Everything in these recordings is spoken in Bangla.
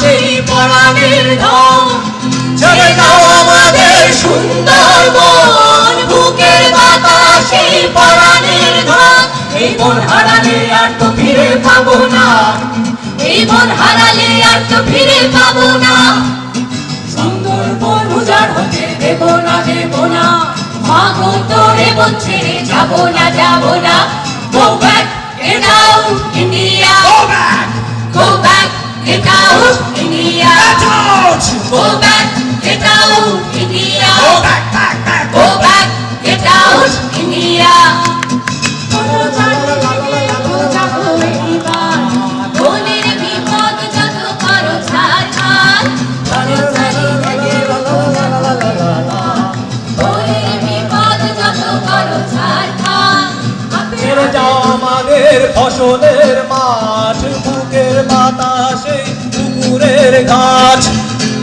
সেই পরাণের ধন ছেড়ে দাও আমাদের সুন্দর বন বুকের বাতাস সেই পরাণের ধন এই বন হারালে আর তো ফিরে পাবো না। এই মন হারালে আর তো ফিরে পাবো না। সুন্দর বন উজাড় হতে দেব না দেব না। মাগো তোরে মন ছেড়ে যাব না যাব না। আমাদের ফসলের মাঠ বুকের বাতাসে পুকুরের গাছ।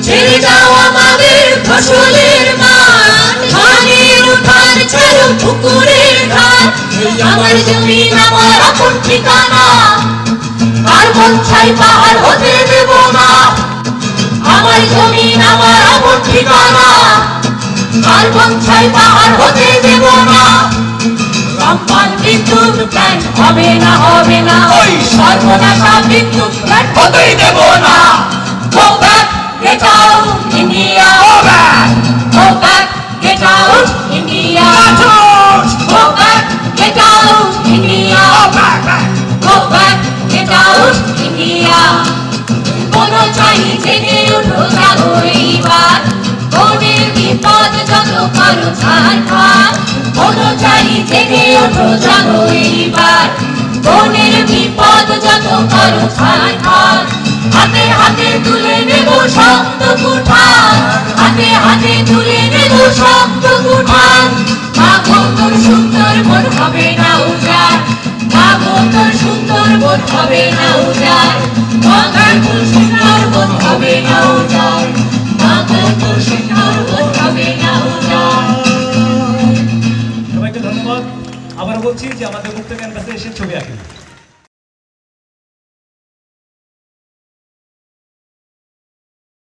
ছেড়ে যাও আমাদের ফসলের মাঠ ধানের উঠান ছাড়ো পুকুরের ঘাট। আমার আমার আপন ঠিকানা। আর ছাই পাহাড় হতে দেব না। আমার জমি আমার আপন ঠিকানা। আর ছাই পাহাড় হতে দেব না। বিদ্যুৎ প্ল্যান হবে না হবে না ওই সর্বনাশা বিদ্যুৎ প্ল্যান হতেই দেব না Go back, get out, India. Go back! Go back, get out, India. Get out! Go back, get out, India. Go back, back! Go back, get out, India. কোনো চাই জেগে উঠো জাগো এইবার বনের বিপদ যত করো ছাড় কোনো চাই জেগে উঠো জাগো এইবার। বনের বিপদ যত করো ছাড় হাতে হাতে তুলে নেব শব্দ কুঠার। হাতে হাতে তুলে নেব শব্দ কুঠার। মাগো তোর সুন্দর মন হবে না উজার মাগো তোর সুন্দর মন হবে না উজার মাগো তোর সুন্দর মন হবে না উজার মাগো তোর সুন্দর আবার বলছি যে আমাদের মুক্ত ক্যানভাসে এসে ছবি আঁকেন।